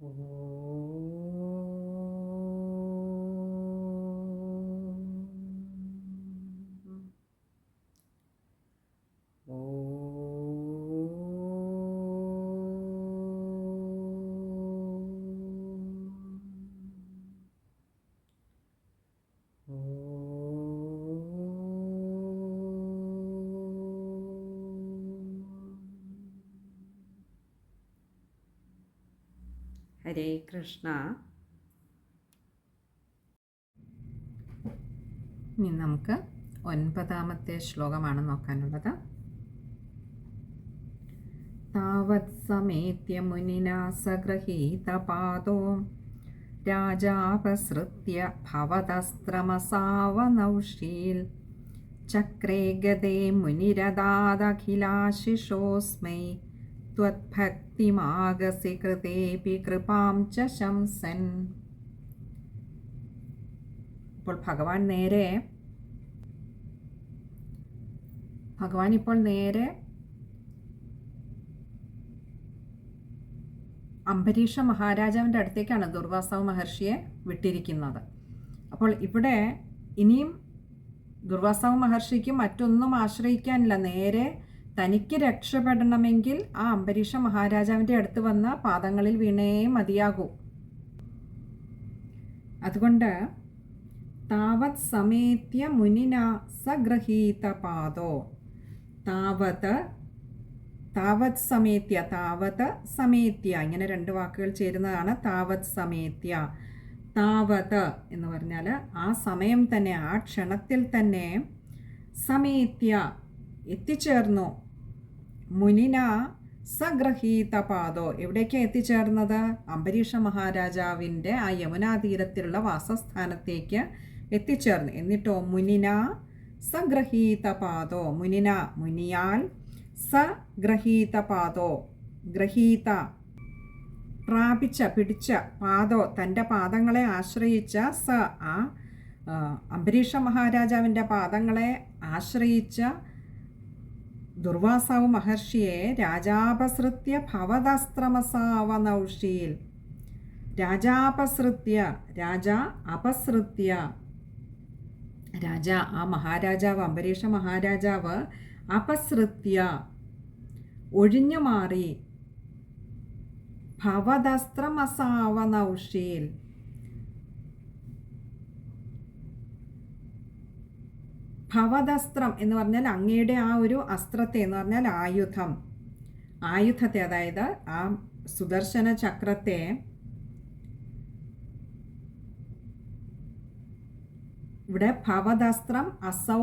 Oh. ഹരേ കൃഷ്ണ. ഇനി നമുക്ക് ഒൻപതാമത്തെ ശ്ലോകമാണ് നോക്കാനുള്ളത്. താവത് സമേത്യ മുനിനാ സഗൃഹീതപാദോ രാജാപസൃത്യ ഭവതസ്ത്രമസാവനൗഷീൽ ചക്രേ ഗതേ മുനിരദാദഖിലാശിഷോസ്മൈ त्वद्भक्तिमागसि कृतेऽपि कृपां च ശംസൻ ഇപ്പോൾ ഭഗവാൻ നേരെ ഭഗവാൻ ഇപ്പോൾ നേരെ അംബരീഷ മഹാരാജാവിൻ്റെ അടുത്തേക്കാണ് ദുർവാസാവ് മഹർഷിയെ വിട്ടിരിക്കുന്നത് അപ്പോൾ ഇവിടെ ഇനിയും ദുർവാസാവ് മഹർഷിക്ക് മറ്റൊന്നും ആശ്രയിക്കാനില്ല നേരെ തനിക്ക് രക്ഷപ്പെടണമെങ്കിൽ ആ അംബരീഷ മഹാരാജാവിന്റെ അടുത്ത് വന്ന പാദങ്ങളിൽ വീണേ മതിയാകൂ. അതുകൊണ്ട് താവത് സമേത്യ മുനിന സഗ്രഹീത പാദോ. താവത് താവത് സമേത്യ താവത് സമേത്യ. ഇങ്ങനെ രണ്ട് വാക്കുകൾ ചേരുന്നതാണ് താവത് സമേത്യ. താവത് എന്ന് പറഞ്ഞാൽ ആ സമയം തന്നെ ആ ക്ഷണത്തിൽ തന്നെ സമേത്യ എത്തിച്ചേർന്നു. മുനിന സഗ്രഹീത പാദോ എവിടേക്കാണ് എത്തിച്ചേർന്നത്? അംബരീഷ മഹാരാജാവിന്റെ ആ യമുനാ തീരത്തിലുള്ള വാസസ്ഥാനത്തേക്ക് എത്തിച്ചേർന്നു. എന്നിട്ടോ മുനിന സഗ്രഹീത പാദോ മുനിന മുനിയാൽ സഗ്രഹീത പാദോ ഗ്രഹീത പ്രാപിച്ച പിടിച്ച പാദോ. തന്റെ പാദങ്ങളെ ആശ്രയിച്ച സ ആ അംബരീഷ മഹാരാജാവിന്റെ പാദങ്ങളെ ആശ്രയിച്ച ദുർവാസാവ് മഹർഷിയെ രാജാപസൃത്യ ഭവതസ്ത്രമസാവനൗഷിയിൽ രാജാപസൃത്യ രാജ അപസൃത്യ. രാജ ആ മഹാരാജാവ് അംബരീഷ മഹാരാജാവ് അപസൃത്യ. ഒഴിഞ്ഞു മാറി ഭവതസ്ത്രമസാവനൗഷിയിൽ ഭവദസ്ത്രം എന്ന് പറഞ്ഞാൽ അങ്ങയുടെ ആ ഒരു അസ്ത്രത്തെ എന്ന് പറഞ്ഞാൽ ആയുധം. ആയുധത്തെ അതായത് ആ സുദർശന ചക്രത്തെ ഇവിടെ ഭവദസ്ത്രം അസൗ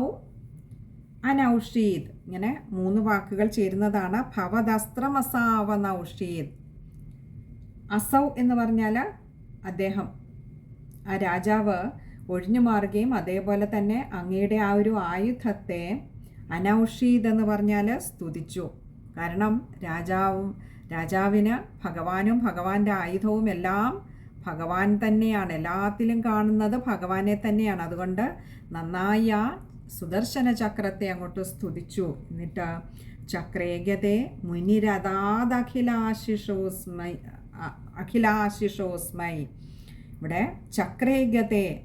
അനൗഷീദ് ഇങ്ങനെ മൂന്ന് വാക്കുകൾ ചേരുന്നതാണ്. ഭവദസ്ത്രം അസാവനൗഷീദ് അസൗ എന്ന് പറഞ്ഞാൽ അദ്ദേഹം ആ രാജാവ് ഒഴിഞ്ഞു മാറുകയും അതേപോലെ തന്നെ അങ്ങയുടെ ആ ഒരു ആയുധത്തെ അനൗഷീദ് എന്ന് പറഞ്ഞാൽ സ്തുതിച്ചു. കാരണം രാജാവും രാജാവിന് ഭഗവാനും ഭഗവാന്റെ ആയുധവും എല്ലാം ഭഗവാൻ തന്നെയാണ്. എല്ലാത്തിലും കാണുന്നത് ഭഗവാനെ തന്നെയാണ്. അതുകൊണ്ട് നന്നായി ആ സുദർശന ചക്രത്തെ അങ്ങോട്ട് സ്തുതിച്ചു. എന്നിട്ട് ചക്രേഗതെ മുനിരഥാദഖിലാശിഷോസ്മൈ അഖിലാശിഷോസ്മൈ. ഇവിടെ ചക്രേഗതെ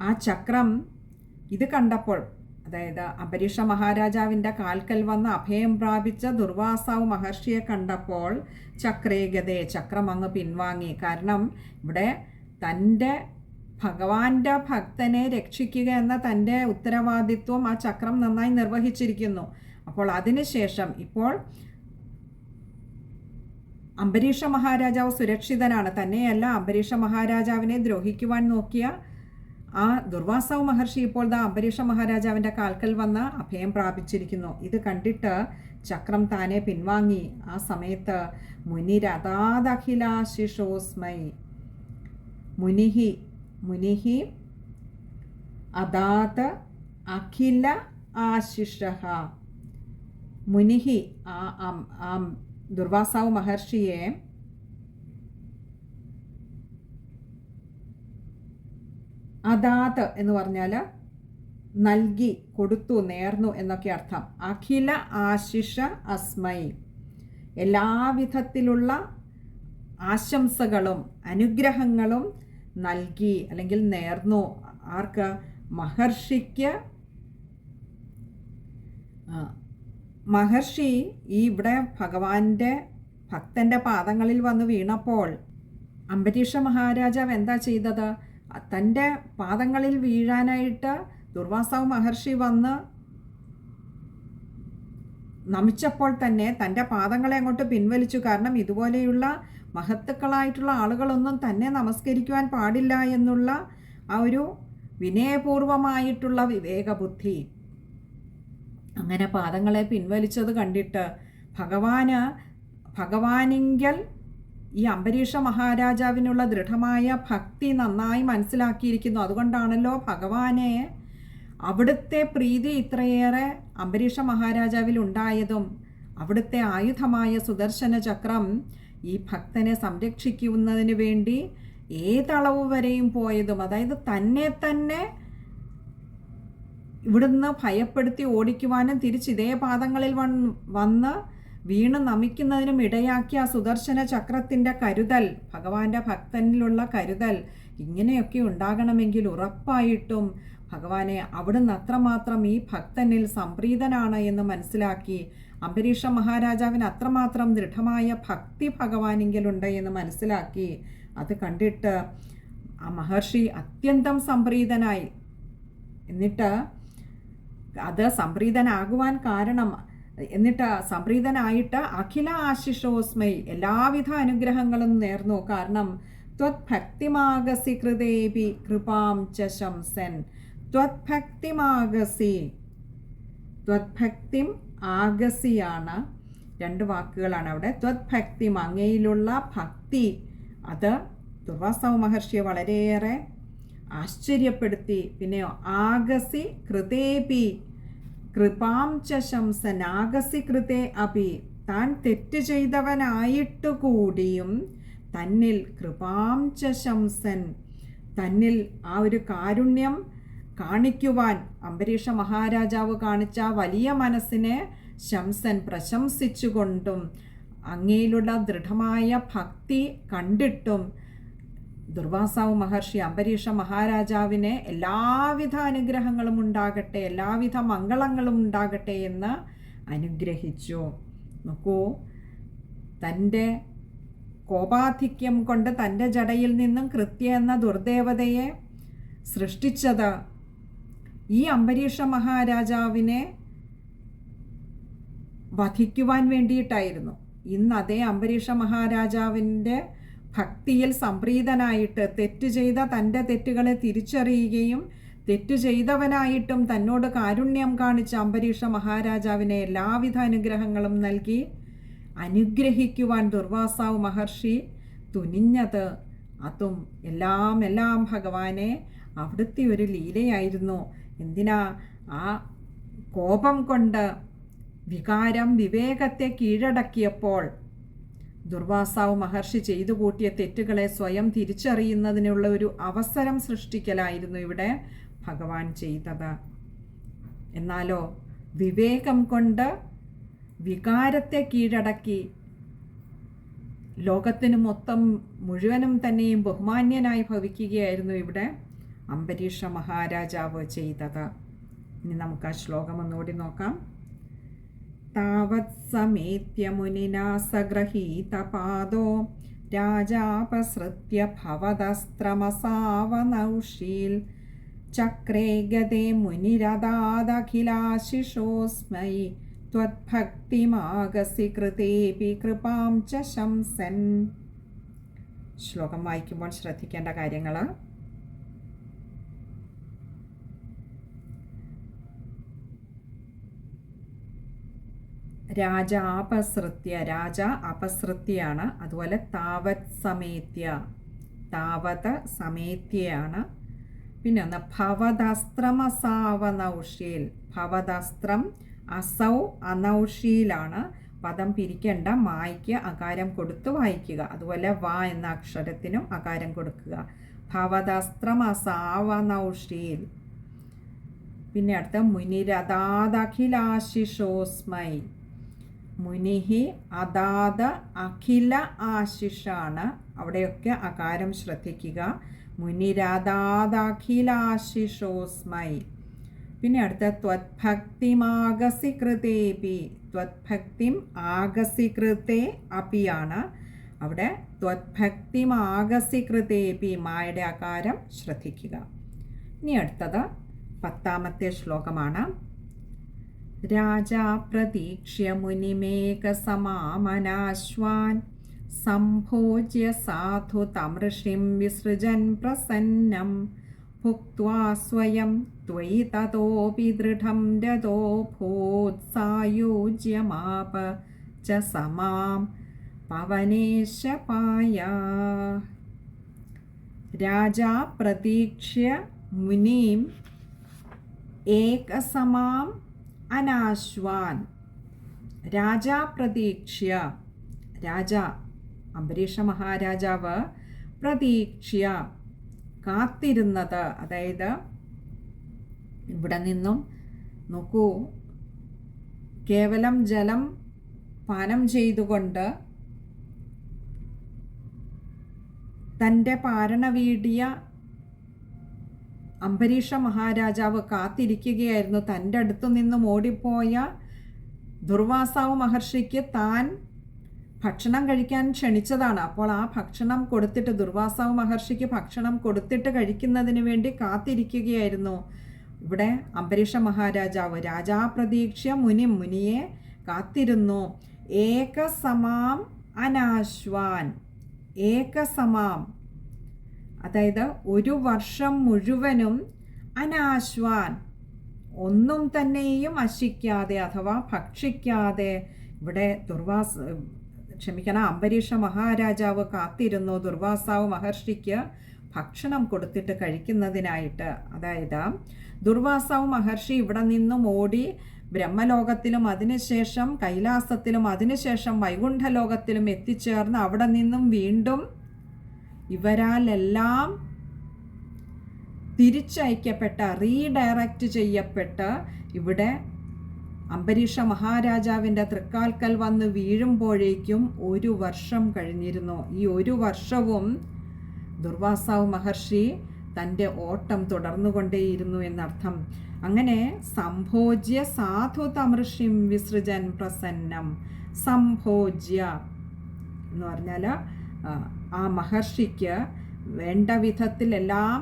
ആ ചക്രം ഇത് കണ്ടപ്പോൾ അതായത് അംബരീഷ മഹാരാജാവിന്റെ കാൽക്കൽ വന്ന് അഭയം പ്രാപിച്ച ദുർവാസാവ് മഹർഷിയെ കണ്ടപ്പോൾ ചക്രേഗതയെ ചക്രം അങ്ങ് പിൻവാങ്ങി. കാരണം ഇവിടെ തന്റെ ഭഗവാന്റെ ഭക്തനെ രക്ഷിക്കുക എന്ന തന്റെ ഉത്തരവാദിത്വം ആ ചക്രം നന്നായി നിർവഹിച്ചിരിക്കുന്നു. അപ്പോൾ അതിനുശേഷം ഇപ്പോൾ അംബരീഷ മഹാരാജാവ് സുരക്ഷിതനാണ്. തന്നെയല്ല അംബരീഷ മഹാരാജാവിനെ ദ്രോഹിക്കുവാൻ നോക്കിയ ആ ദുർവാസാവ് മഹർഷി ഇപ്പോൾ ദാ അംബരീഷ മഹാരാജാവിന്റെ കാൽക്കൽ വന്ന് അഭയം പ്രാപിച്ചിരിക്കുന്നു. ഇത് കണ്ടിട്ട് ചക്രം താനെ പിൻവാങ്ങി. ആ സമയത്ത് മുനിരഥാദഖിലാശിഷോസ്മൈ മുനിഹി മുനിഹി അദാത് അഖില ആശിഷ മുനിഹി ആ ദുർവാസാവ് മഹർഷിയെ അദാത് എന്ന് പറഞ്ഞാൽ നൽകി കൊടുത്തു നേർന്നു എന്നൊക്കെ അർത്ഥം. അഖില ആശിഷ അസ്മൈ. എല്ലാവിധത്തിലുള്ള ആശംസകളും അനുഗ്രഹങ്ങളും നൽകി അല്ലെങ്കിൽ നേർന്നു. ആർക്ക്? മഹർഷിക്ക്. മഹർഷി ഈ ഇവിടെ ഭഗവാന്റെ ഭക്തന്റെ പാദങ്ങളിൽ വന്ന് വീണപ്പോൾ അംബരീഷ മഹാരാജാവ് എന്താ ചെയ്തത്? തന്റെ പാദങ്ങളിൽ വീഴാനായിട്ട് ദുർവാസാവ് മഹർഷി വന്ന് നമിച്ചപ്പോൾ തന്നെ തന്റെ പാദങ്ങളെ അങ്ങോട്ട് പിൻവലിച്ചു. കാരണം ഇതുപോലെയുള്ള മഹത്തുക്കളായിട്ടുള്ള ആളുകളൊന്നും തന്നെ നമസ്കരിക്കുവാൻ പാടില്ല എന്നുള്ള ആ ഒരു വിനയപൂർവമായിട്ടുള്ള വിവേകബുദ്ധി. അങ്ങനെ പാദങ്ങളെ പിൻവലിച്ചത് കണ്ടിട്ട് ഭഗവാന് ഭഗവാനിങ്കൽ ഈ അംബരീഷ മഹാരാജാവിനുള്ള ദൃഢമായ ഭക്തി നന്നായി മനസ്സിലാക്കിയിരിക്കുന്നു. അതുകൊണ്ടാണല്ലോ ഭഗവാനെ അവിടുത്തെ പ്രീതി ഇത്രയേറെ അംബരീഷ മഹാരാജാവിൽ ഉണ്ടായതും അവിടുത്തെ ആയുധമായ സുദർശന ചക്രം ഈ ഭക്തനെ സംരക്ഷിക്കുന്നതിന് വേണ്ടി ഏതളവ് വരെയും പോയതും അതായത് തന്നെ തന്നെ ഇവിടുന്ന് ഭയപ്പെടുത്തി ഓടിക്കുവാനും തിരിച്ച് ഇതേ പാദങ്ങളിൽ വന്ന് വീണ് നമിക്കുന്നതിനും ഇടയാക്കിയ സുദർശന ചക്രത്തിന്റെ കരുതൽ ഭഗവാന്റെ ഭക്തനിലുള്ള കരുതൽ ഇങ്ങനെയൊക്കെ ഉണ്ടാകണമെങ്കിൽ ഉറപ്പായിട്ടും ഭഗവാനെ അവിടുന്ന് അത്രമാത്രം ഈ ഭക്തനിൽ സംപ്രീതനാണ് എന്ന് മനസ്സിലാക്കി അംബരീഷ മഹാരാജാവിന് അത്രമാത്രം ദൃഢമായ ഭക്തി ഭഗവാനെങ്കിലുണ്ട് എന്ന് മനസ്സിലാക്കി. അത് കണ്ടിട്ട് ആ മഹർഷി അത്യന്തം സംപ്രീതനായി. എന്നിട്ട് അത് സംപ്രീതനാകുവാൻ കാരണം എന്നിട്ട് സംപ്രീതനായിട്ട് അഖില ആശിഷോസ്മൈ എല്ലാവിധ അനുഗ്രഹങ്ങളും നേർന്നു. കാരണം ത്വത്ഭക്തിമാകസി കൃതേപി കൃപാം ച ശംസൻ. ത്വത്ഭക്തിമാകസി ത്വത്ഭക്തിം ആകസിയാണ് രണ്ട് വാക്കുകളാണ് അവിടെ. ത്വത്ഭക്തിം അങ്ങയിലുള്ള ഭക്തി അത് ദുർവാസവ മഹർഷിയെ വളരെയേറെ ആശ്ചര്യപ്പെടുത്തി. പിന്നെയോ ആകസി കൃതേപി കൃപാം ച ശംസൻ ആഗസി കൃതേ അപി. താൻ തെറ്റ് ചെയ്തവനായിട്ടു കൂടിയും തന്നിൽ കൃപാം ച ശംസൻ തന്നിൽ ആ ഒരു കാരുണ്യം കാണിക്കുവാൻ അംബരീഷ മഹാരാജാവ് കാണിച്ച വലിയ മനസ്സിനെ ശംസൻ പ്രശംസിച്ചുകൊണ്ടും അങ്ങയിലുള്ള ദൃഢമായ ഭക്തി കണ്ടിട്ടും ദുർവാസാവ് മഹർഷി അംബരീഷ മഹാരാജാവിന് എല്ലാവിധ അനുഗ്രഹങ്ങളും ഉണ്ടാകട്ടെ എല്ലാവിധ മംഗളങ്ങളും ഉണ്ടാകട്ടെ എന്ന് അനുഗ്രഹിച്ചു. നോക്കൂ തന്റെ കോപാധിക്യം കൊണ്ട് തന്റെ ജടയിൽ നിന്നും കൃത്യ എന്ന ദുർദേവതയെ സൃഷ്ടിച്ചത് ഈ അംബരീഷ മഹാരാജാവിനെ വധിക്കുവാൻ വേണ്ടിയിട്ടായിരുന്നു. ഇന്ന് അതേ അംബരീഷ മഹാരാജാവിന്റെ ഭക്തിയിൽ സംപ്രീതനായിട്ട് തെറ്റ് ചെയ്ത തന്റെ തെറ്റുകളെ തിരിച്ചറിയുകയും തെറ്റ് ചെയ്തവനായിട്ടും തന്നോട് കാരുണ്യം കാണിച്ച അംബരീഷ മഹാരാജാവിനെ എല്ലാവിധ അനുഗ്രഹങ്ങളും നൽകി. അനുഗ്രഹിക്കുവാൻ ദുർവാസാവ് മഹർഷി തുനിഞ്ഞത്. അതും എല്ലാം എല്ലാം ഭഗവാനെ അവിടുത്തെ ഒരു ലീലയായിരുന്നു. എന്തിനാ? ആ കോപം കൊണ്ട് വികാരം വിവേകത്തെ കീഴടക്കിയപ്പോൾ ദുർവാസാവ് മഹർഷി ചെയ്തു കൂട്ടിയ തെറ്റുകളെ സ്വയം തിരിച്ചറിയുന്നതിനുള്ള ഒരു അവസരം സൃഷ്ടിക്കലായിരുന്നു ഇവിടെ ഭഗവാൻ ചെയ്തത്. എന്നാലോ വിവേകം കൊണ്ട് വികാരത്തെ കീഴടക്കി ലോകത്തിന് മൊത്തം മുഴുവനും തന്നെയും ബഹുമാന്യനായി ഭവിക്കുകയായിരുന്നു ഇവിടെ അംബരീഷ മഹാരാജാവ് ചെയ്തത്. ഇനി നമുക്ക് ആ ശ്ലോകം ഒന്നുകൂടി നോക്കാം. സമേത്യ മുനിനാ സഗ്രഹീതപാദോ രാജാപസൃത്യ ഭവതസ്ത്രമസാവനൗഷീൽ ചക്രേ ഗതേ മുനിരദാദഖിലാശിഷോസ്മൈ ത്വത്ഭക്തിമാകസി കൃതേപി കൃപാം ച ശ്ലോകം വായിക്കുമ്പോൾ ശ്രദ്ധിക്കേണ്ട കാര്യങ്ങൾ രാജ അപസൃത്യ രാജ അപസൃത്യാണ്. അതുപോലെ താവത് സമേത്യ താവത സമേത്യയാണ് പിന്നെ ഒന്ന് ഭവദസ്ത്രമസാവനൗഷിയിൽ ഭവദസ്ത്രം അസൗ അനൗഷിയിലാണ് പദം പിരിക്കേണ്ട മായ്ക്ക് അകാരം കൊടുത്ത് വായിക്കുക. അതുപോലെ വ എന്ന അക്ഷരത്തിനും അകാരം കൊടുക്കുക. ഭവദസ്ത്രം അസാവനൗഷിയിൽ പിന്നെ അടുത്ത മുനിരഥാദഖിലാശിഷോസ്മൈ മുനിഹി അതാത് അഖില ആശിഷാണ്. അവിടെയൊക്കെ അകാരം ശ്രദ്ധിക്കുക. മുനിരാധാദാഖിലാശിഷോസ്മൈ പിന്നെ അടുത്ത ത്വത്ഭക്തിമാകസി കൃതേപി ത്വത്ഭക്തിം ആകസി കൃതേ അപിയാണ്. അവിടെ ത്വത്ഭക്തിമാകസി കൃതേപി മായുടെ അകാരം ശ്രദ്ധിക്കുക. ഇനി അടുത്തത് പത്താമത്തെ ശ്ലോകമാണ്. രാജാ പ്രതീക്ഷ്യ മുനിമേകസമാമനാശ്വാൻ സംഭോജ്യ സാധു തമൃഷിം വിസൃജൻ പ്രസന്നം ഭുക്വാ സ്വയം ത്വയി തതോപി ദൃഢം രഥോഭോത്സായോജ്യമാപ ച സമാം പവനേശപായ രാജാ പ്രതീക്ഷ്യ മുനിം ഏകസമാം അനാശ്വാൻ. രാജാ പ്രതീക്ഷ്യ രാജ അംബരീഷ മഹാരാജാവ് പ്രതീക്ഷ്യ. കാത്തിരുന്നത്. അതായത് ഇവിടെ നിന്നും നോക്കൂ കേവലം ജലം പാനം ചെയ്തുകൊണ്ട് തന്റെ പാരണവീടിയ അംബരീഷ മഹാരാജാവ് കാത്തിരിക്കുകയായിരുന്നു. തന്റെ അടുത്തു നിന്നും ഓടിപ്പോയ ദുർവാസാവ് മഹർഷിക്ക് താൻ ഭക്ഷണം കഴിക്കാൻ ക്ഷണിച്ചതാണ്. അപ്പോൾ ആ ഭക്ഷണം കൊടുത്തിട്ട് ദുർവാസാവ് മഹർഷിക്ക് ഭക്ഷണം കൊടുത്തിട്ട് കഴിക്കുന്നതിന് വേണ്ടി കാത്തിരിക്കുകയായിരുന്നു. ഇവിടെ അംബരീഷ മഹാരാജാവ് രാജാപ്രതീക്ഷ മുനി മുനിയെ കാത്തിരുന്നു. ഏകസമാം അനാശ്വാൻ. ഏകസമാം അതായത് ഒരു വർഷം മുഴുവനും അനാശ്വാൻ. ഒന്നും തന്നെയും അശിക്കാതെ അഥവാ ഭക്ഷിക്കാതെ ഇവിടെ ദുർവാസ ക്ഷമിക്കണം അംബരീഷ മഹാരാജാവ് കാത്തിരുന്നു ദുർവാസാവ് മഹർഷിക്ക് ഭക്ഷണം കൊടുത്തിട്ട് കഴിക്കുന്നതിനായിട്ട്. അതായത് ദുർവാസാവ് മഹർഷി ഇവിടെ നിന്നും ഓടി ബ്രഹ്മലോകത്തിലും അതിനുശേഷം കൈലാസത്തിലും അതിനുശേഷം വൈകുണ്ഠലോകത്തിലും എത്തിച്ചേർന്ന് അവിടെ നിന്നും വീണ്ടും ഇവരാലെല്ലാം തിരിച്ചയക്കപ്പെട്ട റീഡയറക്റ്റ് ചെയ്യപ്പെട്ട് ഇവിടെ അംബരീഷ മഹാരാജാവിന്റെ തൃക്കാൽക്കൽ വന്ന് വീഴുമ്പോഴേക്കും ഒരു വർഷം കഴിഞ്ഞിരുന്നു. ഈ ഒരു വർഷവും ദുർവാസാവ് മഹർഷി തന്റെ ഓട്ടം തുടർന്നുകൊണ്ടേയിരുന്നു എന്നർത്ഥം. അങ്ങനെ സംഭോജ്യ സാധു തമൃഷിം വിസൃജൻ പ്രസന്നം. സംഭോജ്യ എന്ന് പറഞ്ഞാൽ ആ മഹർഷിക്ക് വേണ്ട വിധത്തിലെല്ലാം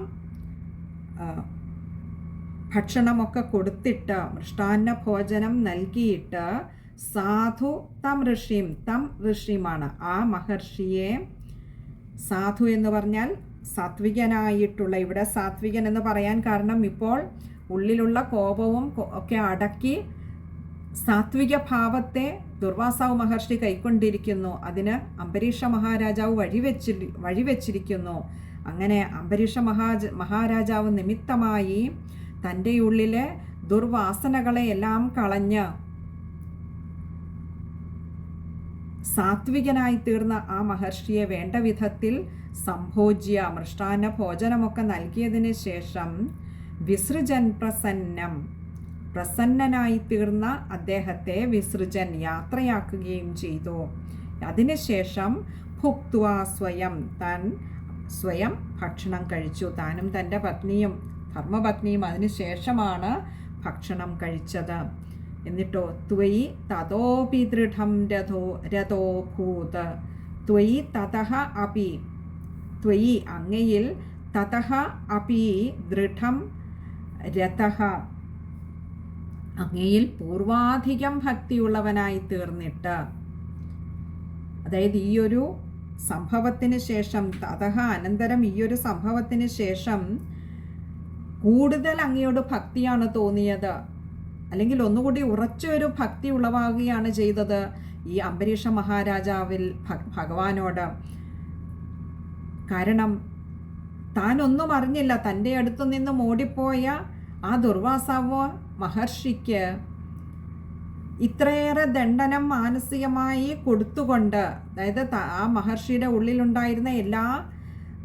ഭക്ഷണമൊക്കെ കൊടുത്തിട്ട് മൃഷ്ടാന്ന ഭോജനം നൽകിയിട്ട് സാധു തം ഋഷിയും തം ഋഷിയുമാണ്. ആ മഹർഷിയെ സാധു എന്ന് പറഞ്ഞാൽ സാത്വികനായിട്ടുള്ള ഇവിടെ സാത്വികൻ എന്ന് പറയാൻ കാരണം ഇപ്പോൾ ഉള്ളിലുള്ള കോപവും ഒക്കെ അടക്കി സാത്വിക ഭാവത്തെ ദുർവാസാവ് മഹർഷി കൈക്കൊണ്ടിരിക്കുന്നു. അതിന് അംബരീഷ മഹാരാജാവ് വഴിവെച്ചി വഴിവെച്ചിരിക്കുന്നു അങ്ങനെ അംബരീഷ മഹാജ മഹാരാജാവ് നിമിത്തമായി തന്റെ ഉള്ളിലെ ദുർവാസനകളെ എല്ലാം കളഞ്ഞ് സാത്വികനായി തീർന്ന ആ മഹർഷിയെ വേണ്ട വിധത്തിൽ സംഭോജ്യ മൃഷ്ടാന്ന ഭോജനമൊക്കെ നൽകിയതിന് ശേഷം വിസൃജൻ പ്രസന്നം പ്രസന്നനായി തീർന്ന അദ്ദേഹത്തെ വിസൃജൻ യാത്രയാക്കുകയും ചെയ്തു. അതിനുശേഷം ഭുക്വ സ്വയം താൻ സ്വയം ഭക്ഷണം കഴിച്ചു. താനും തന്റെ പത്നിയും ധർമ്മപത്നിയും അതിനുശേഷമാണ് ഭക്ഷണം കഴിച്ചത്. എന്നിട്ടോ ത്വയി തതോപി ദൃഢം രഥോ രഥോഭൂത് ത്വയി തതഹ അപി ത്വയി അങ്ങയിൽ തതഹ അപി ദൃഢം രഥ അങ്ങയിൽ പൂർവാധികം ഭക്തിയുള്ളവനായി തീർന്നിട്ട്. അതായത് ഈ ഒരു സംഭവത്തിന് ശേഷം അതഹ അനന്തരം ഈ ഒരു സംഭവത്തിന് ശേഷം കൂടുതൽ അങ്ങയോട് ഭക്തിയാണ് തോന്നിയത്. അല്ലെങ്കിൽ ഒന്നുകൂടി ഉറച്ചൊരു ഭക്തി ഉളവാകുകയാണ് ചെയ്തത് ഈ അംബരീഷ മഹാരാജാവിൽ ഭഗവാനോട്. കാരണം താനൊന്നും അറിഞ്ഞില്ല. തന്റെ അടുത്തു നിന്നും ഓടിപ്പോയ ആ ദുർവാസാവോ മഹർഷിക്ക് ഇത്രയേറെ ദണ്ഡനം മാനസികമായി കൊടുത്തുകൊണ്ട് അതായത് ആ മഹർഷിയുടെ ഉള്ളിലുണ്ടായിരുന്ന എല്ലാ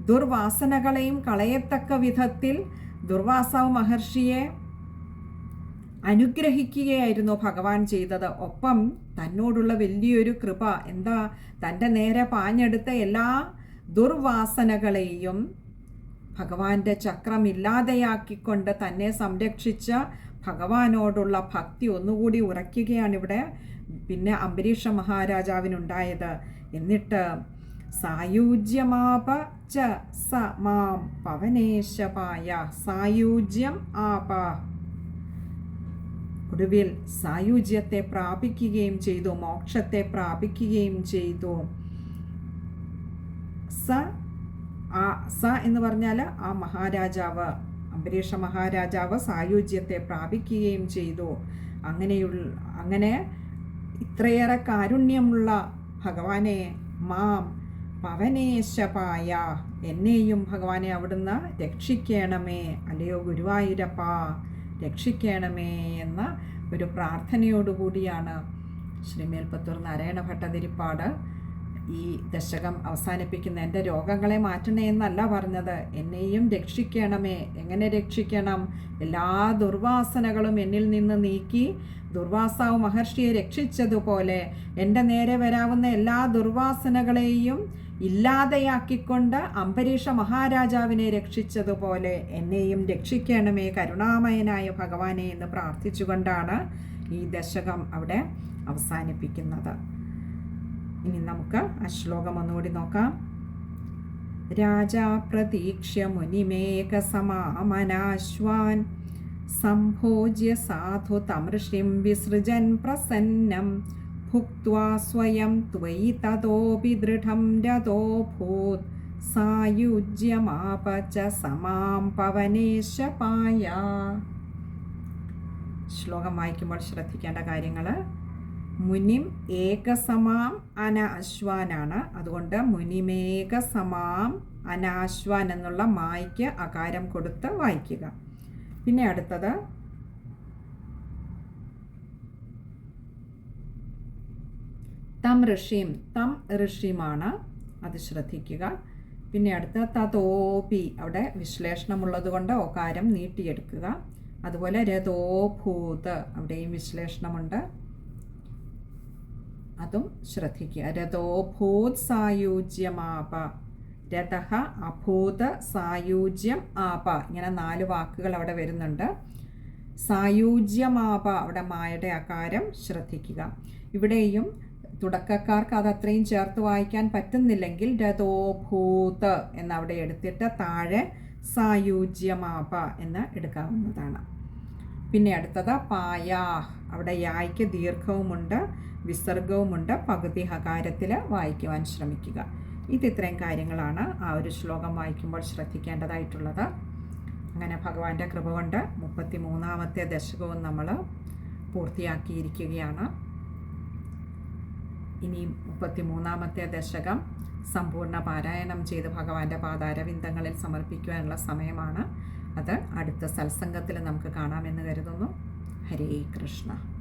ദുർവാസനകളെയും കളയത്തക്ക വിധത്തിൽ ദുർവാസാവ് മഹർഷിയെ അനുഗ്രഹിക്കുകയായിരുന്നു ഭഗവാൻ ചെയ്തത്. ഒപ്പം തന്നോടുള്ള വലിയൊരു കൃപ എന്താ തന്റെ നേരെ പാഞ്ഞെടുത്ത എല്ലാ ദുർവാസനകളെയും ഭഗവാന്റെ ചക്രമില്ലാതെയാക്കിക്കൊണ്ട് തന്നെ സംരക്ഷിച്ച ഭഗവാനോടുള്ള ഭക്തി ഒന്നുകൂടി ഉറയ്ക്കുകയാണ് ഇവിടെ. പിന്നെ അംബരീഷ മഹാരാജാവിനുണ്ടായത്. എന്നിട്ട് സായുജ്യമാപ ച സ മാം പവനേശപായ. സായുജ്യം ആപ. ഒടുവിൽ സായുജ്യത്തെ പ്രാപിക്കുകയും ചെയ്തു മോക്ഷത്തെ പ്രാപിക്കുകയും ചെയ്തു. സ ആ സ എന്ന് പറഞ്ഞാൽ ആ മഹാരാജാവ്. അംബരീഷ മഹാരാജാവ് സായുജ്യത്തെ പ്രാപിക്കുകയും ചെയ്തു. അങ്ങനെയുള്ള അങ്ങനെ ഇത്രയേറെ കാരുണ്യമുള്ള ഭഗവാനെ മാം പവനേശപായ എന്നെയും ഭഗവാനെ അവിടുന്ന് രക്ഷിക്കണമേ അല്ലയോ ഗുരുവായൂരപ്പ രക്ഷിക്കണമേ എന്ന ഒരു പ്രാർത്ഥനയോടുകൂടിയാണ് ശ്രീമേൽപ്പത്തൂർ നാരായണ ഭട്ടതിരിപ്പാട് ഈ ദശകം അവസാനിപ്പിക്കുന്ന എന്റെ രോഗങ്ങളെ മാറ്റണേ എന്നല്ല പറഞ്ഞത്. എന്നെയും രക്ഷിക്കണമേ. എങ്ങനെ രക്ഷിക്കണം? എല്ലാ ദുർവാസനകളും എന്നിൽ നിന്ന് നീക്കി ദുർവാസാവ് മഹർഷിയെ രക്ഷിച്ചതുപോലെ എന്റെ നേരെ വരാവുന്ന എല്ലാ ദുർവാസനകളെയും ഇല്ലാതെയാക്കിക്കൊണ്ട് അംബരീഷ മഹാരാജാവിനെ രക്ഷിച്ചതുപോലെ എന്നെയും രക്ഷിക്കണമേ കരുണാമയനായ ഭഗവാനെ എന്ന് പ്രാർത്ഥിച്ചുകൊണ്ടാണ് ഈ ദശകം അവിടെ അവസാനിപ്പിക്കുന്നത്. ഇനി നമുക്ക് ആ ശ്ലോകം ഒന്നുകൂടി നോക്കാം. രാജാ പ്രതീക്ഷ്യ മുനിമേകസമാമനാശ്വാൻ സംഭോജ്യ സാധു തമൃഷിം വിസൃജൻ പ്രസന്നം ഭുക്വാ സ്വയം ത്വയി തതോപി ദൃഢം രഥോഭൂത് സായുജ്യമാപച്ച സമാം സമാം പവനേശപായ ശ്ലോകം വായിക്കുമ്പോൾ ശ്രദ്ധിക്കേണ്ട കാര്യങ്ങൾ മുനിം ഏകസമാം അനാശ്വാനാണ്. അതുകൊണ്ട് മുനിമേകസമാം അനാശ്വാൻ എന്നുള്ള മായ്ക്ക് അകാരം കൊടുത്ത് വായിക്കുക. പിന്നെ അടുത്തത്. തം ഋഷിയും തം ഋഷിയുമാണ് അത് ശ്രദ്ധിക്കുക. പിന്നെ അടുത്ത തതോപി. അവിടെ വിശ്ലേഷണമുള്ളത് കൊണ്ട് ഓകാരം നീട്ടിയെടുക്കുക. അതുപോലെ രഥോഭൂത്. അവിടെയും വിശ്ലേഷണമുണ്ട്. അതും ശ്രദ്ധിക്കുക. രഥോ ഭൂത് സായുജ്യമാപ രഥ അഭൂത സായുജ്യം ആപ. ഇങ്ങനെ നാല് വാക്കുകൾ അവിടെ വരുന്നുണ്ട്. സായുജ്യമാപ അവിടെ മായയുടെ അകാരം ശ്രദ്ധിക്കുക. ഇവിടെയും തുടക്കക്കാർക്ക് അത് അത്രയും ചേർത്ത് വായിക്കാൻ പറ്റുന്നില്ലെങ്കിൽ രഥോഭൂത് എന്നവിടെ എടുത്തിട്ട് താഴെ സായുജ്യമാപ എന്ന് എടുക്കാവുന്നതാണ്. പിന്നെ അടുത്തത് പായ. അവിടെ യായ്ക്ക് ദീർഘവുമുണ്ട് വിസർഗവുമുണ്ട്. പകുതി ഹകാരത്തിൽ വായിക്കുവാൻ ശ്രമിക്കുക. ഇത് ഇത്രയും കാര്യങ്ങളാണ് ആ ഒരു ശ്ലോകം വായിക്കുമ്പോൾ ശ്രദ്ധിക്കേണ്ടതായിട്ടുള്ളത്. അങ്ങനെ ഭഗവാന്റെ കൃപ കൊണ്ട് മുപ്പത്തി മൂന്നാമത്തെ ദശകവും നമ്മൾ പൂർത്തിയാക്കിയിരിക്കുകയാണ്. ഇനി മുപ്പത്തി മൂന്നാമത്തെ ദശകം സമ്പൂർണ പാരായണം ചെയ്ത് ഭഗവാന്റെ പാതാരവിന്ദങ്ങളിൽ സമർപ്പിക്കുവാനുള്ള സമയമാണ്. അത് അടുത്ത സത്സംഗത്തിൽ നമുക്ക് കാണാമെന്ന് കരുതുന്നു. ഹരേ കൃഷ്ണ.